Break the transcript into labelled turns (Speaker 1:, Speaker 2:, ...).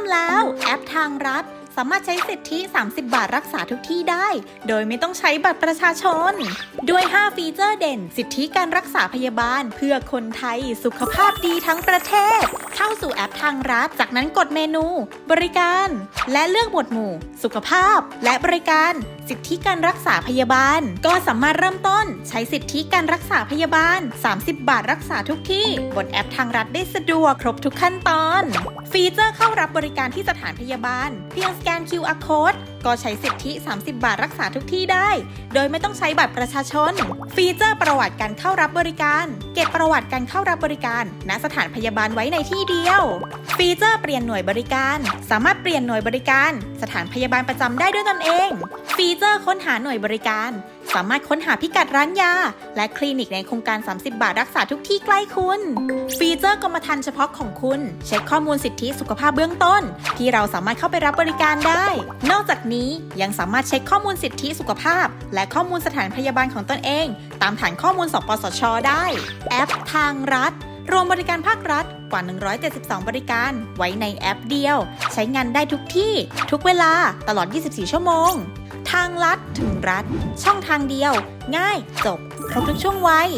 Speaker 1: มแล้ว แอปทางรัฐ สามารถใช้สิทธิ 30 บาทรักษาทุกที่ได้ โดยไม่ต้องใช้บัตรประชาชน ด้วย 5 ฟีเจอร์เด่น สิทธิการรักษาพยาบาล เพื่อคนไทยสุขภาพดีทั้งประเทศ เข้าสู่แอปทางรัฐ จากนั้นกดเมนู บริการ และเลือกหมวดหมู่ สุขภาพ และบริการ สิทธิการรักษาพยาบาล ก็สามารถเริ่มต้น ใช้สิทธิการรักษาพยาบาล 30 บาทรักษาทุกที่บนแอปทางรัฐได้สะดวกครบทุกขั้นตอน ฟีเจอร์เข้ารับบริการที่สถานพยาบาล เพียงสแกน QR code ก็ใช้สิทธิ 30 บาทรักษาทุกที่ได้ โดยไม่ต้องใช้บัตรประชาชน ฟีเจอร์ประวัติการเข้ารับบริการ เก็บประวัติการเข้ารับบริการ ณ สถานพยาบาลไว้ในที่เดียว ฟีเจอร์เปลี่ยนหน่วยบริการ สามารถเปลี่ยนหน่วยบริการ สถานพยาบาลประจำได้ด้วยตนเอง ฟีเจอร์ค้นหาหน่วยบริการ สามารถค้นหาพิกัดร้านยา และคลินิกในโครงการ 30 บาทรักษาทุกที่ใกล้คุณ ฟีเจอร์กรมธรรม์เฉพาะของคุณ เช็คข้อมูลสิทธิสุขภาพเบื้องต้น ที่เราสามารถเข้าไปรับบริการได้ นอกจากนี้ยังสามารถเช็คข้อมูลสิทธิสุขภาพ และข้อมูลสถานพยาบาลของตนเอง ตามฐานข้อมูลสปสช ได้ แอปทางรัฐรวมบริการภาครัฐกว่า 172 บริการ ไว้ในแอปเดียว ใช้งานได้ทุกที่ ทุกเวลาตลอด 24 ชั่วโมง ทางลัดถึงรัฐ ช่องทางเดียว ง่าย จบ ครบทุกช่วงวัย